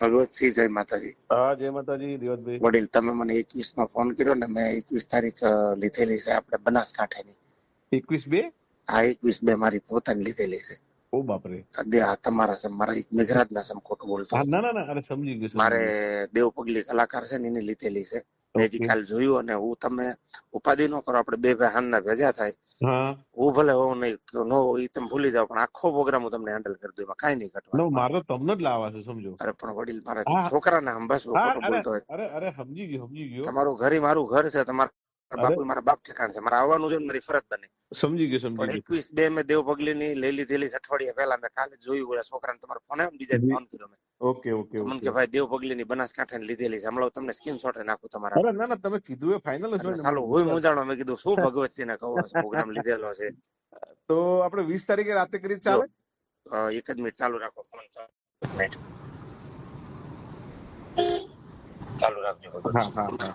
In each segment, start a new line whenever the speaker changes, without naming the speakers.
ભગવતસિંહ જય માતાજી.
હા જય માતાજી દિવતભાઈ
વડીલ તમે મને એકવીસમાં ફોન કર્યો ને મેં એકવીસ તારીખ લીધેલી છે આપણે બનાસકાંઠાની.
એકવીસ બે?
હા એકવીસ બે મારી પોતાની લીધેલી છે.
ઓ બાપરે.
તમારા સમ મારા એક મેઘરાજના સમ ખોટું બોલતો
ના ના ના અરે સમજી ગયો
મારે દેવ પગલી કલાકાર છે ને એની લીધેલી છે. હજી કાલ જોયું અને હું તમે ઉપાધિ ન કરો આપણે બે ભાઈ હાનના ભેગા થાય.
હું.
ભલે હોઉં નહીં નો એ તમે ભૂલી જાવ પણ આખો પ્રોગ્રામ હું તમને હેન્ડલ કરી દઉં એમાં કઈ નહીં ઘટવાનું.
મારે તો તમને જ લાવવા છે સમજો.
અરે પણ વડીલ મારા
હા.
છોકરાને
હા અરે
બોલતો હોય.
અરે અરે સમજી ગયો સમજી ગયો.
તમારું ઘર ઈ મારું ઘર છે તમારા. બાપુ મારા બાપ ઠેકાણ છે. મારે આવવાનું છે મારી ફરજ બને.
સમજી ગયો સમજી ગયો.
એકવીસ બે મેં દેવ પગલી ની લેલી લીધેલી છે અઠવાડિયા પહેલા મેં કાલે જોયું ઓલા છોકરાને તમારો ફોન આવ્યો બીજા ફોન કર્યો મેં.
ઓકે ઓકે
મને કે ભાઈ દેવ પગલી ની બનાસકાંઠા લીધેલી છે. હમણાં તમને સ્ક્રીનશોટ નાખું તમારા
અરે ના ના તમે કીધું એ ફાઇનલ જ
ચાલો
હોય
મૂંઝાણો મેં કીધું શું ભગવતસિંહ ને કહો પ્રોગ્રામ લીધેલો છે.
તો આપણે વીસ તારીખે રાતે કરી ચાલે?
એક જ મિનિટ ચાલુ રાખો ફોન ચાલુ. રાખજો
હા હા હા.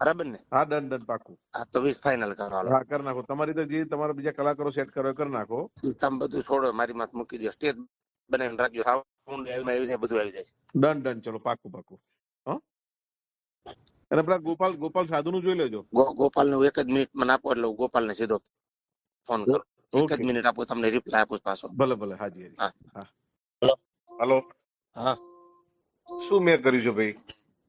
બરાબર ને?
હા ડન ડન પાકું.
હા તો વીસ ફાઇનલ કરો
હા કરી નાખો. તમારી તો જે તમારા બીજા કલાકારો સેટ કરો કરી નાખો.
તમે બધું છોડો મારી માથે મૂકી દો સ્ટેજ બનાવીને રાખજો. સાઉન્ડ આવી આવી જાય બધું આવી જાય.
ડન ડન ચલો પાકું પાકું. હો? અને પેલા ગોપાલ ગોપાલ સાધુ નું જોઈ લેજો.
ગો- ગોપાલનું એક જ મિનિટ મને આપો એટલે ગોપાલ ને સીધો ફોન કરો. એક જ મિનિટ આપો તમને રિપ્લાય આપું પાછો.
ભલે ભલે હાજી હાજી.
હા.
હા.
હલો.
હલો.
હા.
શું મેં કર્યું છે ભાઈ?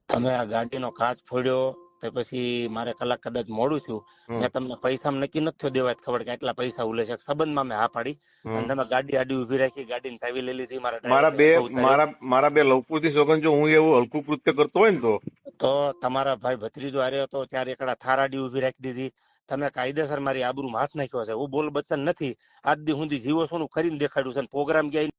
તમે આ ગાડીનો કાચ ફોડ્યો તે પછી મારે કલાક કદાચ મોડું થયું. મેં તમને પૈસા નક્કી નથી થયો દેવાય ખબર કે આટલા પૈસા ઉલે છે. સંબંધમાં મેં હા પાડી. અને તમે ગાડી આડી ઊભી રાખી ગાડીની ચાવી લઈ લીધી મારા
મારા બે. મારા મારા બે લવપુરથી સોગન જો હું એવું હલકું કૃત્ય કરતો હોય ને તો?
તો તમારા ભાઈ ભત્રીજો હારે હતો ત્યારે એકડા થાર આડી ઊભી રાખી દીધી. તમે કાયદેસર મારી આબરૂ હાથ નાખ્યો છે. હું બોલ બચ્ચન નથી. આજ દી હું જીવો છું કરીને દેખાડ્યું છે. પ્રોગ્રામ ગયા.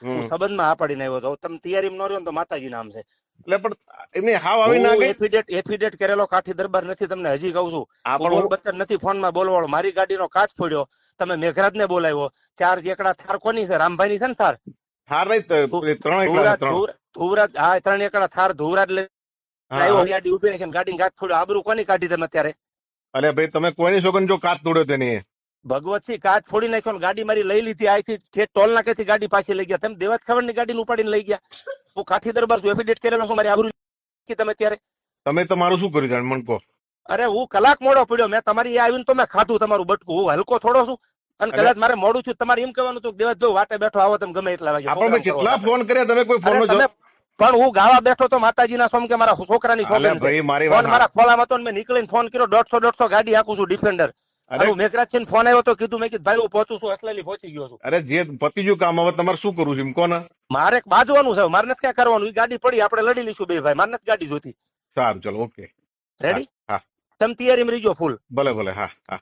હું. સંબંધમાં હા પાડીને આવ્યો હતો. તમે તૈયારીમાં ન રહ્યો તો માતાજી નામ છે.
એટલે પણ એમની હાવ આવી ના ગઈ.
એફિડેટ એફિડેટ કરેલો કાઠી દરબાર નથી તમને હજી કહું છું.
પણ
બચ્ચન નથી ફોનમાં બોલવાળો. મારી ગાડીનો કાચ ફોડ્યો. તમે મેઘરાજ ને બોલાવ્યો. ચાર એકડા થાર કોની છે? રામભાઈ ની છે ને થાર?
થાર નહીં ત્રણ એકડા
ધુવરાજ હા ત્રણ એકડા થાર ધુવરાજ
લઈ
આવ્યો ગાડી ઊભી રાખીને ગાડીને કાચ ફોડ્યો. આબરૂ કોની કાઢી તમે અત્યારે?
અરે ભાઈ તમે કોઈની સોગન જો કાચ તોડ્યો તેની
ભગવતસિંહ કાચ ફોડી નાખ્યો ને ગાડી મારી લઈ લીધી આથી ઠેઠ ટોલ નાકેથી ગાડી પાછી લઈ ગયા. તમે દેવાજ ખબરની ગાડીને ઉપાડીને લઈ ગયા. હું કાઠી દરબાર છું એફિડેટ કરેલો છું મારી આબરૂ કે તમે ત્યારે?
તમે તમારું શું કર્યું મને કહો.
અરે હું કલાક મોડો પડ્યો મેં તમારી આવીને તો મેં ખાધું તમારું બટકું. હું હલકો થોડો છું અને કદાચ મારે મોડું છું તમારે એમ કહેવાનું હતું કે દેવાજ જો વાટે બેઠો આવો તમે ગમે એટલા વાગે.
આપણે કેટલા ફોન કર્યા? તમે કોઈ ફોન નો
પણ હું ગાવા બેઠો તો માતાજીના સોમ કે મારા છોકરાની છે.
ભાઈ મારી
ખોલામાં હતો મેં નીકળીને ફોન કર્યો. દોઢસો દોઢસો ગાડી આખું છું ડિફેન્ડર
અરે
મેઘરાજ છે ફોન આવ્યો તો કીધું મેં કીધું ભાઈ હું પહોંચું છું અસલેલી પહોંચી ગયો છું.
અરે જે પતી ગયું કામ હવે તમારે શું કરવું છે? એમ કોને?
મારે બાજવાનું છે મારે નથી ક્યાં કરવાનું. એ ગાડી પડી આપણે લડી લઈશું બે ભાઈ. મારે નથી ગાડી જોતી
સારું ચલો ઓકે.
રેડી
હા
તમે તૈયારીમાં રહીજો ફૂલ
ભલે ભલે હા હા.